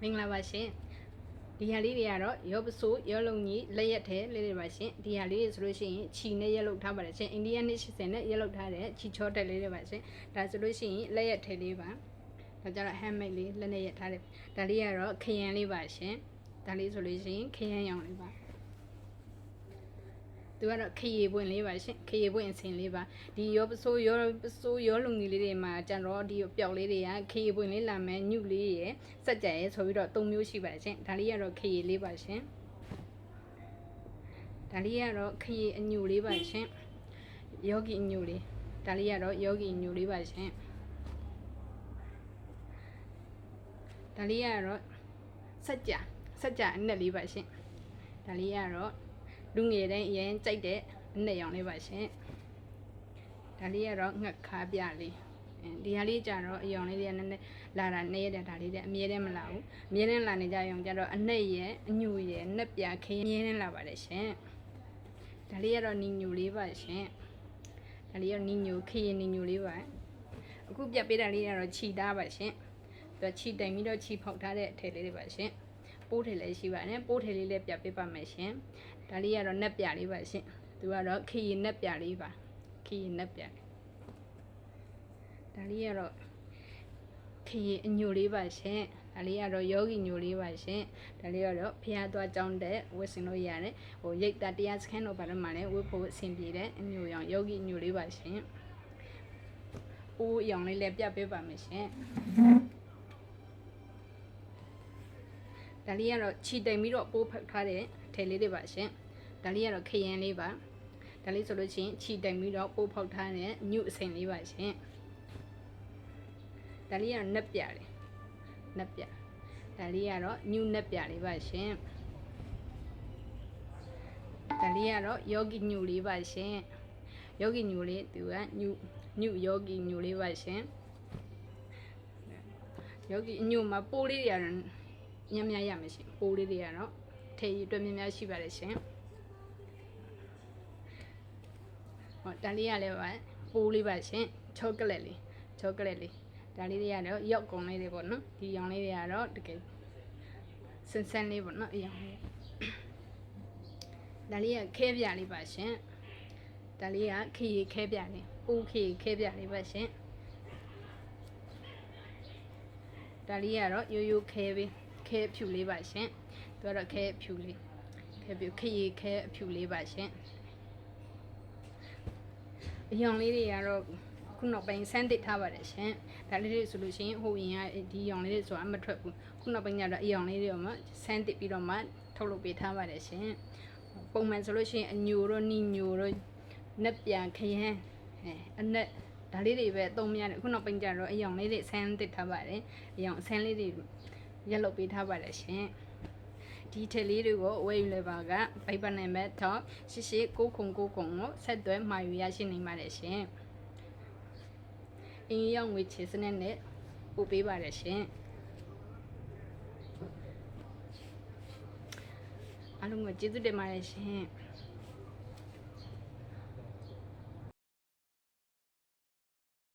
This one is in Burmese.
မင်္ဂလာပါရှင်ဒီဟာလေးတွေကတော့ရောပစိုးရောလုံကြီးလက်ရက်ထဲလေးတွေပါရှင်ဒီဟာလေးတွေဆိုလို့ရှိရင်ခြီနဲ့ရက်လုတ်ထားပါတယ်ရှင်အိန္ဒိယနှစ်80နဲ့ရက်လုတ်ထားတဲ့ခြီချောတက်လေးတွေပါရှင်ဒါဆိုလို့ရှိရင်လက်ရက်ထဲလေးပါဒါကြတော့ handmade လေးလက်နဲ့ရက်ထားတယ်ဒါလေးကတော့ခရမ်းလေးပါရှင်ဒါလေးဆိုလို့ရှိရင်ခရမ်းရောင်လေးပါ သူကတော့ခရီပွင့်လေးပါရှင်ခရီပွင့်အစင်လေးပါဒီရောပစိုးရောပစိုးရောလုံကြီးလေးတွေမှာကျန်တော့ဒီပျောက်လေးတွေကခရီပွင့်လေးလာမယ်ညုလေးရယ်စက်ကြရယ်ဆိုပြီးတော့၃မျိုးရှိပါတယ်ရှင်ဒါလေးကတော့ခရီလေးပါရှင်ဒါလေးကတော့ခရီအညူလေးပါရှင်ယောဂီအညူလေးဒါလေးကတော့ယောဂီအညူလေးပါရှင်ဒါလေးကတော့စက်ကြစက်ကြအနက်လေးပါရှင်ဒါလေးကတော့ လူငယ်တိုင်းအရင်ကြိုက်တဲ့အနှစ်ရောင်လေးပါရှင်ဒါလေးကတော့ငှက်ခါပြလေးအဲဒီဟာလေးကြတော့အယောင်လေးတွေကနည်းနည်းလာတာနေရတဲ့ဒါလေးတွေအမြဲတမ်းမလာဘူးအမြဲတမ်းလာနေကြရောင်ကြတော့အနှက်ရဲ့အညူရဲ့နှက်ပြခင်းအမြဲတမ်းလာပါတယ်ရှင်ဒါလေးကတော့နီညူလေးပါရှင်ဒါလေးကတော့နီညူခရင်နီညူလေးပါအခုပြတ်ပေးတာလေးကတော့ခြီသားပါရှင်သူခြီတိုင်ပြီးတော့ခြီဖောက်ထားတဲ့အထည်လေးတွေပါရှင် ပိုးထည်လေးရှိပါတယ်ပိုးထည်လေးလည်းပြတ်ပေးပါမယ်ရှင်ဒါလေးကတော့နက်ပြလေးပါရှင်သူကတော့ခရီနက်ပြလေးပါခရီနက်ပြလေးဒါလေးကတော့ခရီအညိုလေးပါရှင်ဒါလေးကတော့ယောဂီညိုလေးပါရှင်ဒါလေးကတော့ဖျားသွားကြောင်းတဲ့ဝတ်ဆင်လို့ရတယ်ဟိုရိတ်တာတရားစခန်းတော့ဘာလို့မှလည်းဝတ်ဖို့အဆင်ပြေတဲ့အညိုရောင်ယောဂီညိုလေးပါရှင်အိုးရောင်လေးလည်းပြပေးပါမယ်ရှင် ဒါလေးကတော့ခြိတိမ်ပြီးတော့ပိုးဖက်ထားတဲ့ထည်လေးတွေပါရှင်ဒါလေးကတော့ခရမ်းလေးပါဒါလေးဆိုလို့ချင်းခြိတိမ်ပြီးတော့ပိုးဖောက်ထားတဲ့ညုအစိမ်လေးပါရှင်ဒါလေးကတော့နက်ပြတယ်နက်ပြဒါလေးကတော့ညုနက်ပြလေးပါရှင်ဒါလေးကတော့ယောဂီညုလေးပါရှင်ယောဂီညုလေးသူကညုညုယောဂီညုလေးပါရှင်ယောဂီညုမှာပိုးလေးတွေ ကတော့ညံ့ညံ့ရမယ်ရှင်ပိုးလေးတွေကတော့ထေရီအတွက်များများရှိပါတယ်ရှင်ဟောဒါလေးရလဲပါပိုးလေးပါရှင်ချောကလက်လေးချောကလက်လေးဒါလေးတွေကတော့ရောက်ကုန်လေးတွေပေါ့နော်ဒီရောင်လေးတွေကတော့တကယ်စင်စင်လေးပေါ့နော်အရောင်လေးဒါလေးကခဲပြလေးပါရှင်ဒါလေးကခရီခဲပြလေးပိုးခရီခဲပြလေးပါရှင်ဒါလေးကတော့ရိုးရိုးခဲပေး ခဲဖြူလေးပါရှင်သူကတော့ခဲဖြူလေးခဲဖြူခရီခဲအဖြူလေးပါရှင်အယောင်လေးတွေကတော့ခုနောက်ပိုင်းဆန်းတစ်ထားပါတယ်ရှင်ဒါလေးတွေဆိုလို့ရှိရင်ဟိုရင်ကဒီရောင်လေးတွေဆိုတာမထွက်ဘူးခုနောက်ပိုင်းကျတော့အယောင်လေးတွေတော့မှဆန်းတစ်ပြီးတော့မှထုတ်လုပ်ပေးထားပါတယ်ရှင်ပုံမှန်ဆိုလို့ရှိရင်အညိုတို့နီညိုတို့နက်ပြန်ခရမ်းအဲအနက်ဒါလေးတွေပဲအသုံးများတယ်ခုနောက်ပိုင်းကျတော့အယောင်လေးတွေဆန်းတစ်ထားပါတယ်အယောင်ဆန်းလေးတွေ ရက်လုပ်ပေးထားပါတယ်ရှင်ဒီထက်လေးတွေကိုဝယ်ယူလည်းပါကဘိုက်ပါနံပါတ်တော့ရှရှိ6ခု9ခုကိုဆက်သွဲမှာယူရရှိနေပါတယ်ရှင်အင်းရောက်ငွေချေစနစ်နဲ့ပို့ပေးပါတယ်ရှင်အားလုံးကိုကျေးဇူးတင်ပါတယ်ရှင်